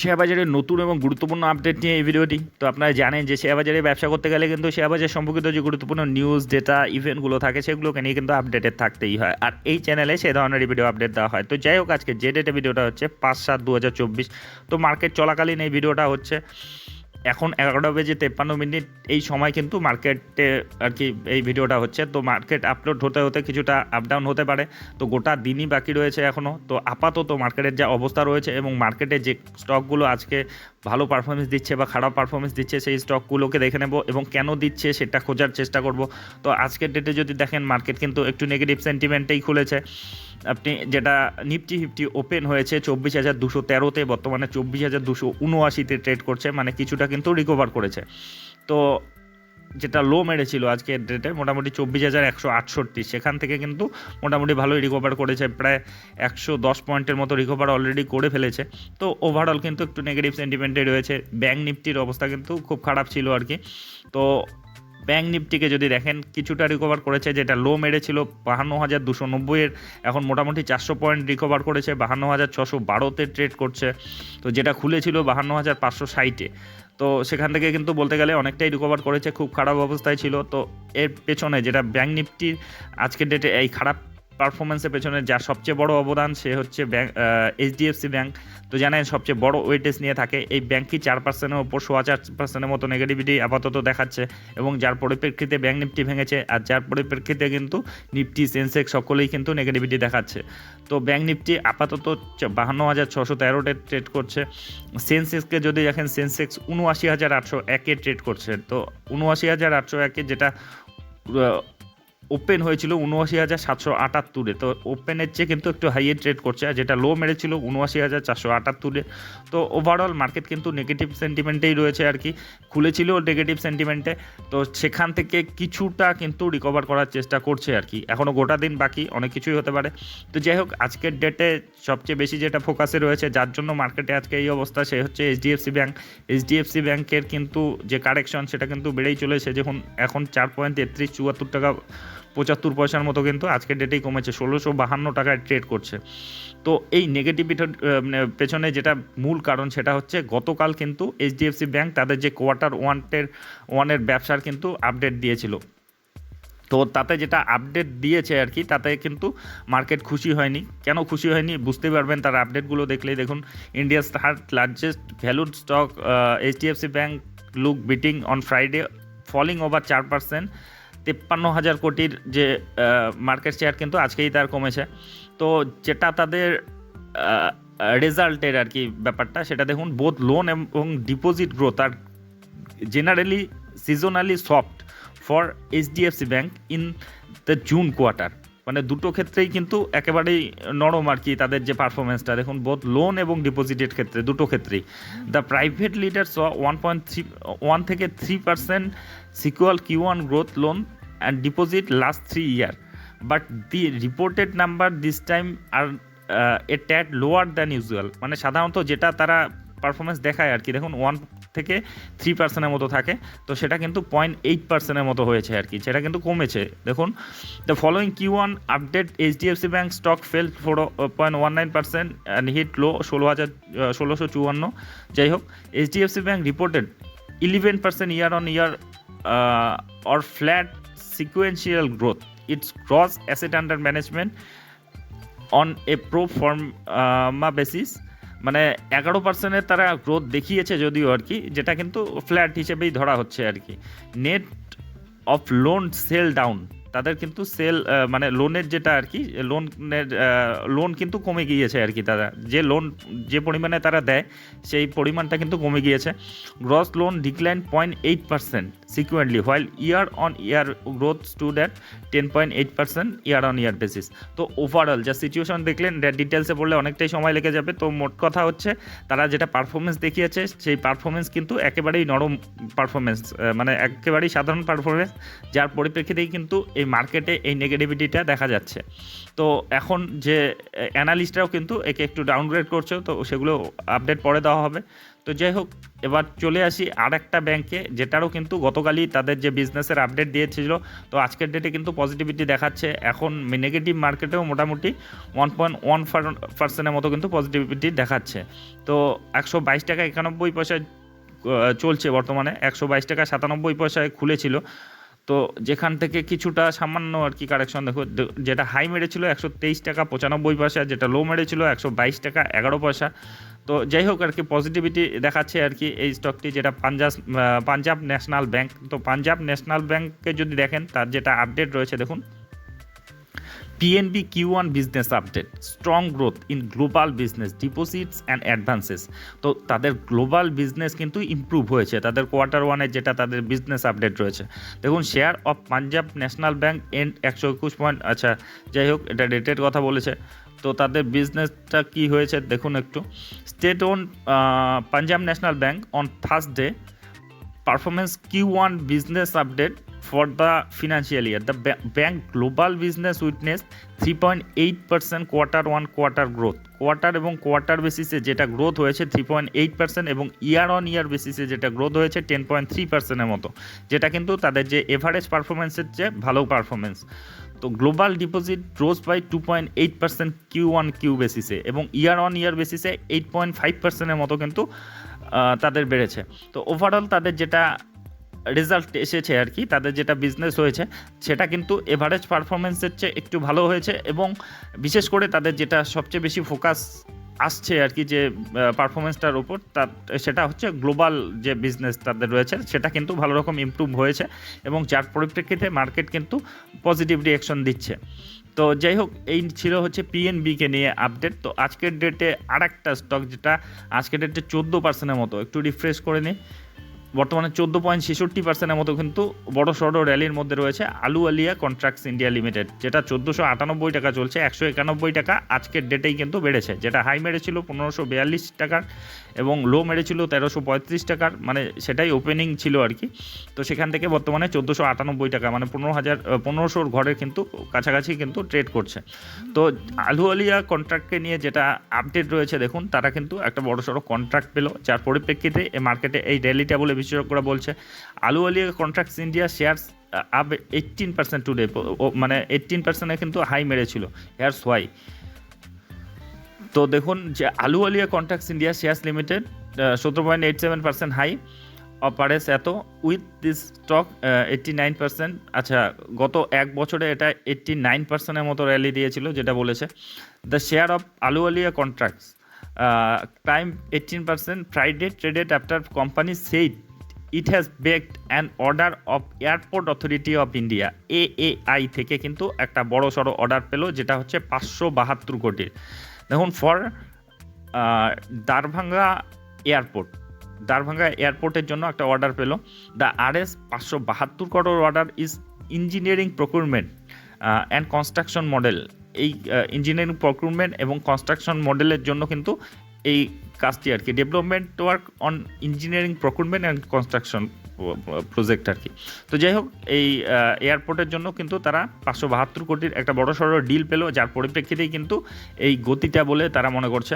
Share বাজারের নতুন এবং গুরুত্বপূর্ণ আপডেট নিয়ে এই ভিডিওটি তো আপনারা জানেন যে শেয়ার বাজারে ব্যবসা করতে গেলে কিন্তু শেয়ার বাজার সম্পর্কিত যে গুরুত্বপূর্ণ নিউজ ডেটা ইভেন্টগুলো থাকে, সেগুলোকে নিয়ে কিন্তু আপডেটেড থাকতেই হয়। আর এই চ্যানেলে সে ধরনের ভিডিও আপডেট দেওয়া হয়। তো যাই হোক, আজকে যে ডেটে ভিডিওটা হচ্ছে, পাঁচ সাত দু তো মার্কেট চলাকালীন এই ভিডিওটা হচ্ছে এখন এগারোটা বেজে তেপ্পান্ন মিনিট, এই সময় কিন্তু মার্কেটে আর কি এই ভিডিওটা হচ্ছে। তো মার্কেট আপলোড হতে হতে কিছুটা আপ ডাউন হতে পারে। তো গোটা দিনই বাকি রয়েছে এখনও তো আপাতত মার্কেটের যা অবস্থা রয়েছে এবং মার্কেটে যে স্টকগুলো আজকে ভালো পারফরমেন্স দিচ্ছে বা খারাপ পারফরমেন্স দিচ্ছে, সেই স্টকগুলোকে দেখে নেব এবং কেন দিচ্ছে সেটা খোঁজার চেষ্টা করব। তো আজকের ডেটে যদি দেখেন, মার্কেট কিন্তু একটু নেগেটিভ সেন্টিমেন্টেই খুলেছে। আপনি যেটা নিফটি ফিফটি ওপেন হয়েছে চব্বিশ হাজার দুশো তেরোতে, বর্তমানে চব্বিশ হাজার দুশো উনআশিতে ট্রেড করছে মানে কিছুটা কিন্তু রিকভার করেছে। তো যেটা লো মেরেছিল আজকের ডেটে মোটামুটি চব্বিশ হাজার একশো আটষট্টি, সেখান থেকে কিন্তু মোটামুটি ভালোই রিকভার করেছে, প্রায় একশো দশ পয়েন্টের মতো রিকভার অলরেডি করে ফেলেছে। তো ওভারঅল কিন্তু একটু নেগেটিভ সেন্টিমেন্টে রয়েছে ব্যাঙ্ক নিফটির অবস্থা কিন্তু খুব খারাপ ছিল আর কি। তো ব্যাঙ্ক নিফটিকে যদি দেখেন, কিছুটা রিকভার করেছে, যেটা লো মেরেছিল বাহান্ন হাজার দুশো নব্বইয়ের, এখন মোটামুটি চারশো পয়েন্ট রিকভার করেছে বাহান্ন হাজার ছশো বারোতে ট্রেড করছে। তো যেটা খুলেছিল বাহান্ন হাজার পাঁচশো ষাটে। তো সেখান থেকে কিন্তু বলতে গেলে অনেকটাই রিকভার করেছে, খুব খারাপ অবস্থায় ছিল। তো এর পেছনে যেটা ব্যাঙ্ক নিফটির আজকের ডেটে এই খারাপ পারফরমেন্সের পেছনে যার সবচেয়ে বড় অবদান, সে হচ্ছে ব্যাঙ্ক এইচডিএফসি ব্যাঙ্ক তো জানেন, সবচেয়ে বড় ওয়েটেজ নিয়ে থাকে। এই ব্যাঙ্কই চার পার্সেন্টের ওপর সোয়া চার পার্সেন্টের মতো নেগেটিভিটি আপাতত দেখাচ্ছে এবং যার পরিপ্রেক্ষিতে ব্যাঙ্ক নিফটি ভেঙেছে আর যার পরিপ্রেক্ষিতে কিন্তু নিফটি সেন্সেক্স সকলেই কিন্তু নেগেটিভিটি দেখাচ্ছে। তো ব্যাঙ্ক নিফটি আপাতত বাহান্ন হাজার ছশো তেরোটে ট্রেড করছে। সেন্সেক্সকে যদি দেখেন সেন্সেক্স উনআশি হাজার আটশো একে ট্রেড করছে। তো উনআশি হাজার আটশো একে যেটা ওপেন হয়েছিল উনআশি হাজার সাতশো আটাত্তরে। তো ওপেনের চেয়ে কিন্তু একটু হাইয়ে ট্রেড করছে, আর যেটা লো মেরেছিল উনআশি হাজার চারশো আটাত্তরে। তো ওভারঅল মার্কেট কিন্তু নেগেটিভ সেন্টিমেন্টেই রয়েছে আর কি, খুলেছিল নেগেটিভ সেন্টিমেন্টে তো সেখান থেকে কিছুটা কিন্তু রিকভার করার চেষ্টা করছে আর কি এখনও গোটা দিন বাকি, অনেক কিছুই হতে পারে। তো যাই হোক, আজকের ডেটে সবচেয়ে বেশি যেটা ফোকাসে রয়েছে, যার জন্য মার্কেটে আজকে এই অবস্থা, সে হচ্ছে এইচডিএফসি ব্যাঙ্ক এইচডিএফসি ব্যাঙ্কের কিন্তু যে কারেকশন সেটা কিন্তু বেড়েই চলেছে। যখন এখন চার পয়েন্ট তেত্রিশ, চুয়াত্তর টাকা পঁচাত্তর পয়সার মতো কিন্তু আজকের ডেটেই কমেছে, ষোলোশো বাহান্ন টাকায় ট্রেড করছে। তো এই নেগেটিভিটির মানে পেছনে যেটা মূল কারণ সেটা হচ্ছে গতকাল কিন্তু এইচডিএফসি ব্যাঙ্ক তাদের যে কোয়ার্টার ওয়ানের ওয়ানের ব্যবসার কিন্তু আপডেট দিয়েছিল। তো তাতে যেটা আপডেট দিয়েছে আর কি, তাতে কিন্তু মার্কেট খুশি হয়নি। কেন খুশি হয়নি? বুঝতে পারবেন তার আপডেটগুলো দেখলেই। দেখুন India's third largest valued stock HDFC Bank look beating on Friday falling over চার পার্সেন্ট তেপ্পান্ন হাজার কোটির যে মার্কেট শেয়ার কিন্তু আজকেই তার কমেছে। তো যেটা তাদের রেজাল্টের আর কি ব্যাপারটা, সেটা দেখুন বোধ লোন এবং deposit growth R generally seasonally soft for HDFC Bank in the June quarter মানে দুটো ক্ষেত্রেই কিন্তু একেবারেই নরম আর কি তাদের যে পারফরমেন্সটা দেখুন বোধ লোন এবং ডিপোজিটের ক্ষেত্রে, দুটো ক্ষেত্রেই। The private lender saw one point three one থেকে three percent sequential Q one growth loan and deposit last three year but the reported number this time are a tad lower than usual মানে সাধারণত যেটা তারা performance দেখায় আর কি। দেখুন one থেকে three পার্সেন্টের মতো থাকে। তো সেটা কিন্তু পয়েন্ট এইট পার্সেন্টের মতো হয়েছে আর কি, সেটা কিন্তু কমেছে। দেখুন the following Q one update HDFC Bank stock fell four point one nine percent and hit low ষোলো হাজার ষোলোশো চুয়ান্ন। যাই হোক HDFC Bank reported eleven percent year on year or flat sequential growth its gross asset under management on a pro forma basis মানে এগারো পার্সেন্টের তারা গ্রোথ দেখিয়েছে যদিও আর কি, যেটা কিন্তু ফ্ল্যাট হিসেবেই ধরা হচ্ছে আর কি। Net of loan sell down তাদের কিন্তু সেল মানে লোনের যেটা আর কি লোনের লোন কিন্তু কমে গিয়েছে আর কি তারা। যে লোন যে পরিমাণে তারা দেয়, সেই পরিমাণটা কিন্তু কমে গিয়েছে। Gross loan decline point eight percent sequentially while year on year growth stood at ten point eight percent year on year basis তো ওভারঅল যা সিচুয়েশন দেখলেন ডিটেলসে বললে অনেকটাই সময় লেগে যাবে। তো মোট কথা হচ্ছে, তারা যেটা পারফরমেন্স দেখিয়েছে, সেই পারফরমেন্স কিন্তু একেবারেই নরম পারফরমেন্স মানে একেবারেই সাধারণ পারফরমেন্স যার পরিপ্রেক্ষিতেই কিন্তু এই মার্কেটে এই নেগেটিভিটিটা দেখা যাচ্ছে। তো এখন যে অ্যানালিস্টরাও কিন্তু একে একটু ডাউনগ্রেড করছে তো সেগুলো আপডেট পরে দেওয়া হবে। তো যাই হোক, এবার চলে আসি আর একটা ব্যাংকে যেটারও কিন্তু গতকালই তাদের যে বিজনেসের আপডেট দিয়েছিল, তো আজকের ডেটে কিন্তু পজিটিভিটি দেখাচ্ছে। এখন নেগেটিভ মার্কেটেও মোটামুটি ওয়ান পয়েন্ট ওয়ান পার্সেন্টের মতো কিন্তু পজিটিভিটি দেখাচ্ছে। তো একশো বাইশ টাকা একানব্বই পয়সায় চলছে বর্তমানে। একশো বাইশ টাকা সাতানব্বই পয়সায় খুলেছিল। তো যেখান থেকে কিছুটা সামান্য আর কি কারেকশন দেখো যেটা হাই মেরেছিল একশো তেইশ টাকা, পঁচানব্বই পয়সা, যেটা লো মেরেছিল একশো বাইশ টাকা, এগারো পয়সা। তো যাই হোক, আর কি পজিটিভিটি দেখাচ্ছে আর কি এই স্টকটি যেটা পাঞ্জাব পাঞ্জাব ন্যাশনাল ব্যাংক তো পাঞ্জাব ন্যাশনাল ব্যাঙ্কে যদি দেখেন, তার যেটা আপডেট রয়েছে, দেখুন। PNB Q1 business update. Strong growth in global business, deposits and advances. তো তাদের গ্লোবাল বিজনেস কিন্তু ইমপ্রুভ হয়েছে। তাদের কোয়ার্টার ওয়ানের যেটা তাদের বিজনেস আপডেট রয়েছে। দেখুন share of Punjab National Bank end একশো একুশ পয়েন্ট আচ্ছা যাই হোক, এটা রেটের কথা বলেছে। তো তাদের বিজনেসটা কি হয়েছে দেখুন একটু। State own Punjab National Bank on Thursday performance Q1 business update for the financial year. The ba- bank global business witnessed 3.8% quarter one, quarter growth. Quarter এবং কোয়ার্টার বেসিসে যেটা গ্রোথ হয়েছে থ্রি পয়েন্ট এইট পার্সেন্ট এবং ইয়ার on ইয়ার বেসিসে যেটা growth হয়েছে ten point three পার্সেন্টের মতো, যেটা কিন্তু তাদের যে এভারেজ পারফরমেন্সের চেয়ে ভালো পারফরমেন্স তো global deposit rose by two point eight percent Q one Q বেসিসে এবং ইয়ার অন ইয়ার বেসিসে এইট পয়েন্ট ফাইভ পার্সেন্টের মতো কিন্তু তাদের বেড়েছে তো ওভারঅল তাদের যেটা রেজাল্ট এসেছে আর কি, তাদের যেটা বিজনেস হয়েছে, সেটা কিন্তু এভারেজ পারফরমেন্সের চেয়ে একটু ভালো হয়েছে এবং বিশেষ করে তাদের যেটা সবচেয়ে বেশি ফোকাস আসছে আর কি যে পারফরমেন্সটার উপর, তার, সেটা হচ্ছে গ্লোবাল যে বিজনেস তাদের রয়েছে, সেটা কিন্তু ভালো রকম ইমপ্রুভ হয়েছে এবং যার পরিপ্রেক্ষিতে মার্কেট কিন্তু পজিটিভ রিয়াকশন দিচ্ছে। তো যাই হোক, এই ছিল হচ্ছে পিএনবিকে নিয়ে আপডেট তো আজকের ডেটে আর একটা স্টক যেটা আজকের ডেটে চোদ্দ পার্সেন্টের মতো, একটু রিফ্রেশ করে নিই বর্তমানে চোদ্দ পয়েন্ট ছেষট্টি পার্সেন্টের মতো কিন্তু বড় সড়ো র্যালির মধ্যে রয়েছে আলু আলিয়া কন্ট্রাক্টস ইন্ডিয়া লিমিটেড, যেটা চোদ্দোশো আটানব্বই টাকা চলছে, একশো একানব্বই টাকা আজকের ডেটেই কিন্তু বেড়েছে, যেটা হাই মেরেছিল পনেরোশো বিয়াল্লিশ টাকার এবং লো মেরেছিল তেরোশো পঁয়ত্রিশ টাকার মানে সেটাই ওপেনিং ছিল আর কি। তো সেখান থেকে বর্তমানে চোদ্দোশো আটানব্বই টাকা মানে পনেরো হাজার পনেরোশোর ঘরে কিন্তু কাছাকাছি কিন্তু ট্রেড করছে। তো আলু আলিয়া কন্ট্রাক্টকে নিয়ে যেটা আপডেট রয়েছে, দেখুন, তারা কিন্তু একটা বড় সড়ো কন্ট্রাক্ট পেল, যার পরিপ্রেক্ষিতে এই মার্কেটে এই র্যালিটা বলে বিশেষজ্ঞরা বলছে, Ahluwalia Contracts India shares up eighteen percent today মানে এইটিন পার্সেন্টে কিন্তু হাই মেরেছিল। হেয়ার্স ওয়াই তো দেখুন যে Ahluwalia Contracts India shares Limited সতেরো point eight seven percent high অপারেস এত with this stock eighty nine percent আচ্ছা গত এক বছরে এটা এইট্টি নাইন পার্সেন্টের মতো র্যালি দিয়েছিল, যেটা বলেছে। The share of Ahluwalia Contracts climb eighteen percent Friday traded after company said it has bagged an order of Airport Authority of India AAI থেকে কিন্তু একটা বড় সড়ো অর্ডার পেল, যেটা হচ্ছে পাঁচশো বাহাত্তর কোটির দেখুন ফর দারভাঙ্গা এয়ারপোর্ট, দারভাঙ্গা এয়ারপোর্টের জন্য একটা অর্ডার পেল। দ্য আর এস পাঁচশো বাহাত্তর crore order is engineering procurement and construction model এই ইঞ্জিনিয়ারিং প্রকুরমেন্ট এবং কনস্ট্রাকশন মডেলের জন্য কিন্তু এই কাজটি আর কি development work on engineering procurement and construction project আর কি। তো যাই হোক, এই এয়ারপোর্টের জন্য কিন্তু তারা পাঁচশো বাহাত্তর কোটির একটা বড় সড়ো ডিল পেল, যার পরিপ্রেক্ষিতেই কিন্তু এই গতিটা বলে তারা মনে করছে।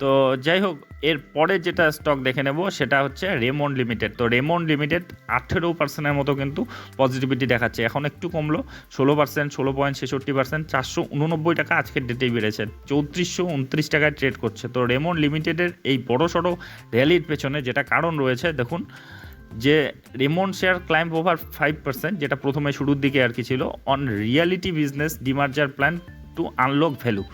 তো যাই হোক, এর পরে যেটা স্টক দেখে নেব, সেটা হচ্ছে রেমন লিমিটেড তো রেমন লিমিটেড আঠেরো পার্সেন্টের মতো কিন্তু পজিটিভিটি দেখাচ্ছে, এখন একটু কমলো, ষোলো পার্সেন্ট ষোলো পয়েন্ট ছেষট্টি পার্সেন্ট চারশো উননব্বই টাকা আজকের ডেটেই বেড়েছে, চৌত্রিশশো উনত্রিশ টাকায় ট্রেড করছে। তো রেমন লিমিটেডের এই বড় সড়ো র্যালির পেছনে যেটা কারণ রয়েছে, দেখুন, যে Raymond share climb over five percent যেটা প্রথমে শুরুর দিকে আর কি ছিল on realty business demerger plan to unlock value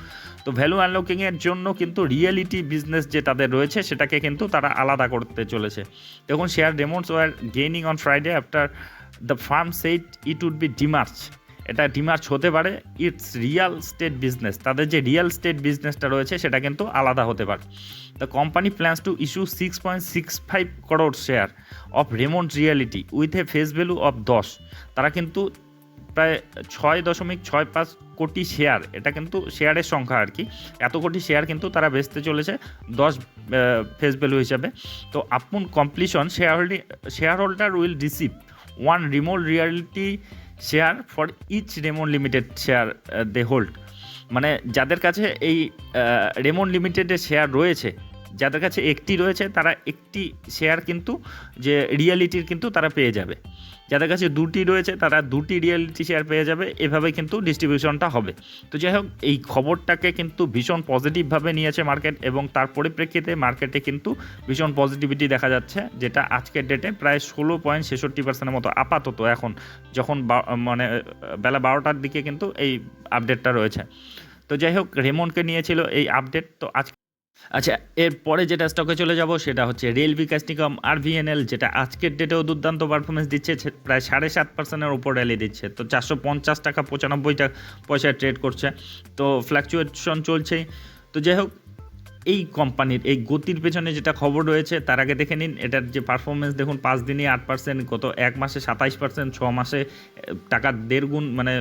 তো ভ্যালু আনলকিংয়ের জন্য কিন্তু রিয়েলিটি বিজনেস যে তাদের রয়েছে, সেটাকে কিন্তু তারা আলাদা করতে চলেছে। দেখুন share Raymond's were gaining on Friday after the firm said it would B ডিমার্চ এটা ডিমার্চ হতে পারে ইটস রিয়াল স্টেট বিজনেস তাদের যে রিয়েল স্টেট বিজনেসটা রয়েছে, সেটা কিন্তু আলাদা হতে পারে। The company plans to issue six point six five crore share of Raymond Realty with a face value of দশ। তারা কিন্তু প্রায় ছয় দশমিক ছয় পাঁচ কোটি শেয়ার এটা কিন্তু শেয়ারের সংখ্যা আর কি। এত কোটি শেয়ার কিন্তু তারা বেচতে চলেছে দশ ফেস ভ্যালু হিসাবে। তো upon completion share holding share holder will receive one Raymond Realty share for each Raymond Limited share they hold মানে যাদের কাছে এই রেমন লিমিটেডের শেয়ার রয়েছে যাদের কাছে একটি রয়েছে, তারা একটি শেয়ার কিন্তু, যে রিয়েলিটির কিন্তু তারা পেয়ে যাবে। যাদের কাছে দুটি রয়েছে, তারা দুটি রিয়েলিটি শেয়ার পেয়ে যাবে। এভাবে কিন্তু ডিস্ট্রিবিউশনটা হবে। তো যাই হোক, এই খবরটাকে কিন্তু ভীষণ পজিটিভভাবে নিয়েছে মার্কেট এবং তার পরিপ্রেক্ষিতে মার্কেটে কিন্তু ভীষণ পজিটিভিটি দেখা যাচ্ছে, যেটা আজকের ডেটে প্রায় ষোলো পয়েন্ট ছেষট্টি পার্সেন্টের মতো আপাতত এখন, যখন মানে বেলা বারোটার দিকে কিন্তু এই আপডেটটা রয়েছে। তো যাই হোক রেমন্ডকে নিয়েছিল এই আপডেট তো আজ আচ্ছা এরপরে যেটা স্টকে চলে যাব সেটা হচ্ছে রেল বিকাশ নিগম আর ভিএনএল যেটা আজকের ডেটেও দুর্দান্ত পারফরমেন্স দিচ্ছে প্রায় সাড়ে সাত পার্সেন্টের উপর র্যালি দিচ্ছে। তো চারশো পঞ্চাশ টাকা পঁচানব্বই টাকা পয়সায় ট্রেড করছে। তো ফ্ল্যাকচুয়েশন চলছেই। তো যাই হোক এই কোম্পানির এই গতির পেছনে যেটা খবর রয়েছে, তার আগে দেখে নিন, এটার যে পারফরমেন্স দেখুন, পাঁচ দিনে আট পার্সেন্ট গত এক মাসে সাতাইশ পার্সেন্ট ছ মাসে টাকা দেড় গুণ মানে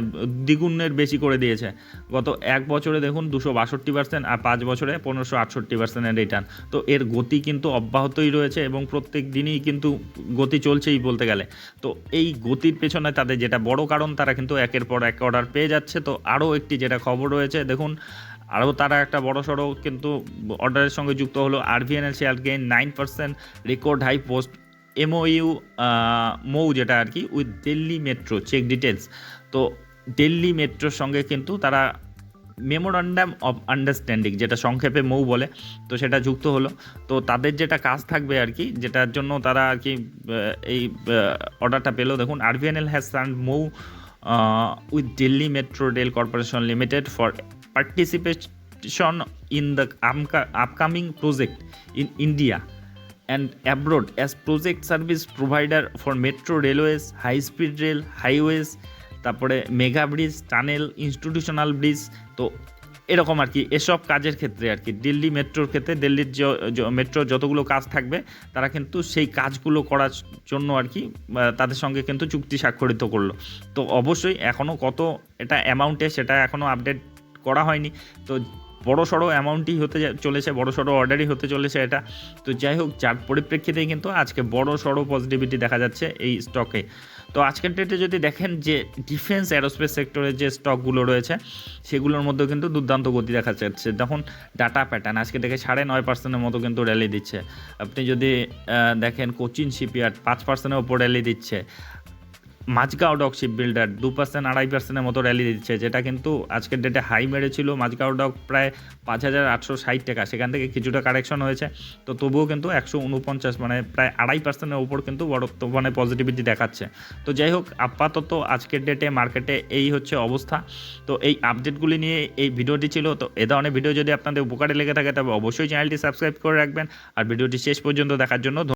দ্বিগুণের বেশি করে দিয়েছে। গত এক বছরে দেখুন, দুশো বাষট্টি পার্সেন্ট আর পাঁচ বছরে পনেরোশো আটষট্টি পার্সেন্টের রিটার্ন তো এর গতি কিন্তু অব্যাহতই রয়েছে এবং প্রত্যেক দিনই কিন্তু গতি চলছেই বলতে গেলে। তো এই গতির পেছনে তাদের যেটা বড় কারণ, তারা কিন্তু একের পর এক অর্ডার পেয়ে যাচ্ছে। তো আরও একটি যেটা খবর রয়েছে, দেখুন আরও তারা একটা বড় সড়ো কিন্তু অর্ডারের সঙ্গে যুক্ত হলো RVNL share gain nine percent record high post MOU MOU যেটা আর কি with Delhi Metro check details তো দিল্লি মেট্রোর সঙ্গে কিন্তু তারা মেমোরান্ডাম অফ আন্ডারস্ট্যান্ডিং যেটা সংক্ষেপে মৌ বলে, তো সেটা যুক্ত হলো। তো তাদের যেটা কাজ থাকবে আর কি, যেটার জন্য তারা আর কি এই অর্ডারটা পেল। দেখুন আর RVNL has signed MOU with Delhi Metro Rail Corporation Limited for participation in the upcoming project in India and abroad as project service provider for metro railways, high speed rail, highways, তারপরে mega bridge tunnel institutional bridge তো এরকম আর কি। এসব কাজের ক্ষেত্রে আর কি দিল্লি মেট্রোর ক্ষেত্রে দিল্লির মেট্রোর যতগুলো কাজ থাকবে তারা কিন্তু সেই কাজগুলো করার জন্য আর কি তাদের সঙ্গে কিন্তু চুক্তি স্বাক্ষরিত করল। তো অবশ্যই এখনও কত এটা অ্যামাউন্টে সেটা এখনও আপডেট করা হয়নি। তো বড় সড়ো অ্যামাউন্টই হতে চলেছে, বড় সড়ো অর্ডারই হতে চলেছে এটা। তো যাই হোক, যার পরিপ্রেক্ষিতেই কিন্তু আজকে বড় সড়ো পজিটিভিটি দেখা যাচ্ছে এই স্টকে তো আজকের ডেটে যদি দেখেন যে ডিফেন্স অ্যারোস্পেস সেক্টরের যে স্টকগুলো রয়েছে, সেগুলোর মধ্যেও কিন্তু দুর্দান্ত গতি দেখা যাচ্ছে। দেখুন ডাটা প্যাটার্ন আজকে দেখে সাড়ে নয় পার্সেন্টের মতো কিন্তু র্যালি দিচ্ছে। আপনি যদি দেখেন কোচিন শিপইয়ার্ড পাঁচ পার্সেন্টের ওপর র্যালি দিচ্ছে। মাঝগাঁও ডক শিপ বিল্ডার দু পার্সেন্ট আড়াই পার্সেন্টের মতো র্যালি দিচ্ছে, যেটা কিন্তু আজকের ডেটে হাই মেরেছিল। মাঝগাঁও ডক প্রায় পাঁচ হাজার আটশো ষাট টাকা, সেখান থেকে কিছুটা কারেকশন হয়েছে। তো তবুও কিন্তু একশো উনপঞ্চাশ মানে প্রায় আড়াই পার্সেন্টের উপর কিন্তু বর্তমানে পজিটিভিটি দেখাচ্ছে। তো যাই হোক, আপাতত আজকের ডেটে মার্কেটে এই হচ্ছে অবস্থা। তো এই আপডেটগুলি নিয়ে এই ভিডিওটি ছিল। তো এ ধরনের ভিডিও যদি আপনাদের উপকারে লেগে থাকে, তবে অবশ্যই চ্যানেলটি সাবস্ক্রাইব করে রাখবেন। আর ভিডিওটি শেষ পর্যন্ত দেখার জন্য